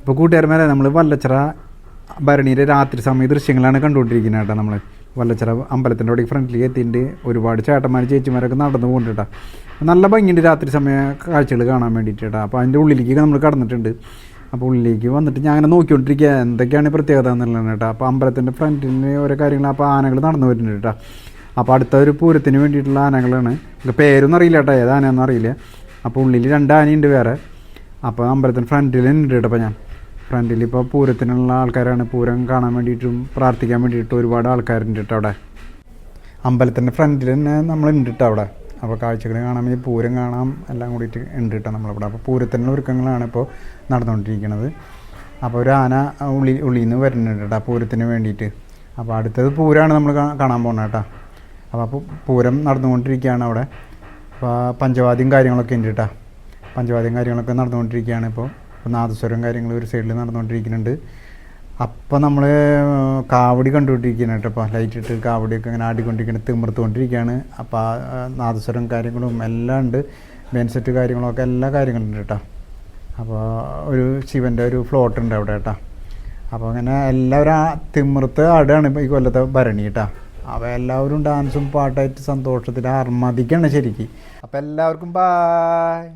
ഇപ്പോൾ കൂട്ടുകാരന്മാരെ നമ്മൾ വല്ലച്ചിറ ഭരണിയിലെ രാത്രി സമയ ദൃശ്യങ്ങളാണ് കണ്ടുകൊണ്ടിരിക്കുന്നത് കേട്ടോ നമ്മൾ വല്ലച്ചിറ അമ്പലത്തിന്റെ അവിടെ ഫ്രണ്ടിലേക്ക് എത്തിയിട്ട് ഒരുപാട് ചേട്ടന്മാർ ചേച്ചിമാരൊക്കെ നടന്നു പോകുന്നുണ്ട് കേട്ടോ. നല്ല ഭംഗിയുണ്ട് രാത്രി സമയ കാഴ്ചകൾ കാണാൻ വേണ്ടിയിട്ട് കേട്ടോ. അപ്പോൾ അതിന്റെ ഉള്ളിലേക്ക് നമ്മൾ കടന്നിട്ടുണ്ട്. അപ്പോൾ ഉള്ളിലേക്ക് വന്നിട്ട് ഞാൻ അങ്ങനെ നോക്കിക്കൊണ്ടിരിക്കുക എന്തൊക്കെയാണ് പ്രത്യേകത എന്നുള്ളത് കേട്ടോ. അപ്പോൾ അമ്പലത്തിന്റെ ഫ്രണ്ടിൽ ഓരോ കാര്യങ്ങൾ അപ്പോൾ ആനകൾ നടന്നു വരുന്നുണ്ട് കേട്ടോ. അപ്പോൾ അടുത്ത ഒരു പൂരത്തിന് വേണ്ടിയിട്ടുള്ള ആനകളാണ്. പേരൊന്നും അറിയില്ല കേട്ടോ. ഏത് അറിയില്ല. അപ്പോൾ ഉള്ളിൽ രണ്ട് ആനയുണ്ട് വേറെ. അപ്പോൾ അമ്പലത്തിന്റെ ഫ്രണ്ടിൽ ഉണ്ട് കേട്ടോ അപ്പോൾ ഞാൻ. ഫ്രണ്ടിൽ ഇപ്പോൾ പൂരത്തിനുള്ള ആൾക്കാരാണ്. പൂരം കാണാൻ വേണ്ടിയിട്ടും പ്രാർത്ഥിക്കാൻ വേണ്ടിയിട്ടും ഒരുപാട് ആൾക്കാരുണ്ട് കേട്ടോ അവിടെ. അമ്പലത്തിന്റെ ഫ്രണ്ടിൽ തന്നെ നമ്മൾ ഉണ്ട് കേട്ടോ അവിടെ. അപ്പോൾ കാഴ്ചകൾ കാണാൻ വേണ്ടി പൂരം കാണാം എല്ലാം കൂടിയിട്ട് ഉണ്ട് കേട്ടോ നമ്മളിവിടെ അപ്പോൾ പൂരത്തിനുള്ള ഒരുക്കങ്ങളാണ് ഇപ്പോൾ നടന്നുകൊണ്ടിരിക്കുന്നത്. അപ്പോൾ ഒരു ആന ഉള്ളി ഉള്ളിൽ നിന്ന് വരുന്നുണ്ട് കേട്ടോ പൂരത്തിന് വേണ്ടിയിട്ട്. അപ്പോൾ അടുത്തത് പൂരമാണ് നമ്മൾ കാണാൻ പോകുന്നത് കേട്ടോ അപ്പോൾ അപ്പോൾ പൂരം നടന്നുകൊണ്ടിരിക്കുകയാണ് അവിടെ. അപ്പോൾ പഞ്ചവാദ്യം കാര്യങ്ങളൊക്കെ ഉണ്ട് കേട്ടോ പഞ്ചവാദ്യം കാര്യങ്ങളൊക്കെ നടന്നുകൊണ്ടിരിക്കുകയാണ് ഇപ്പോൾ. ഇപ്പോൾ നാദസ്വരം കാര്യങ്ങൾ ഒരു സൈഡിൽ നടന്നുകൊണ്ടിരിക്കുന്നുണ്ട്. അപ്പോൾ നമ്മൾ കാവടി കണ്ടുകൊണ്ടിരിക്കുകയാണ് കേട്ടോ അപ്പോൾ ലൈറ്റ് ഇട്ട് കാവടിയൊക്കെ ഇങ്ങനെ ആടിക്കൊണ്ടിരിക്കുന്നത് തിമിർത്തുകൊണ്ടിരിക്കുകയാണ്. അപ്പോൾ നാദസ്വരം കാര്യങ്ങളും എല്ലാം ഉണ്ട്. മെയിൻ കാര്യങ്ങളൊക്കെ എല്ലാ കാര്യങ്ങളും ഉണ്ട് കേട്ടോ. അപ്പോൾ ഒരു ശിവന്റെ ഒരു ഫ്ലോട്ട് ഉണ്ട് അവിടെ കേട്ടോ. അപ്പോൾ അങ്ങനെ എല്ലാവരും ആ തിമിർത്ത് ആടാണ് ഇപ്പോൾ ഈ കൊല്ലത്തെ ഭരണി കേട്ടോ. അപ്പോൾ എല്ലാവരും ഡാൻസും പാട്ടായിട്ട് സന്തോഷത്തിൽ അർമ്മതിക്കാണ് ശരിക്കും. അപ്പോൾ എല്ലാവർക്കും ബായ്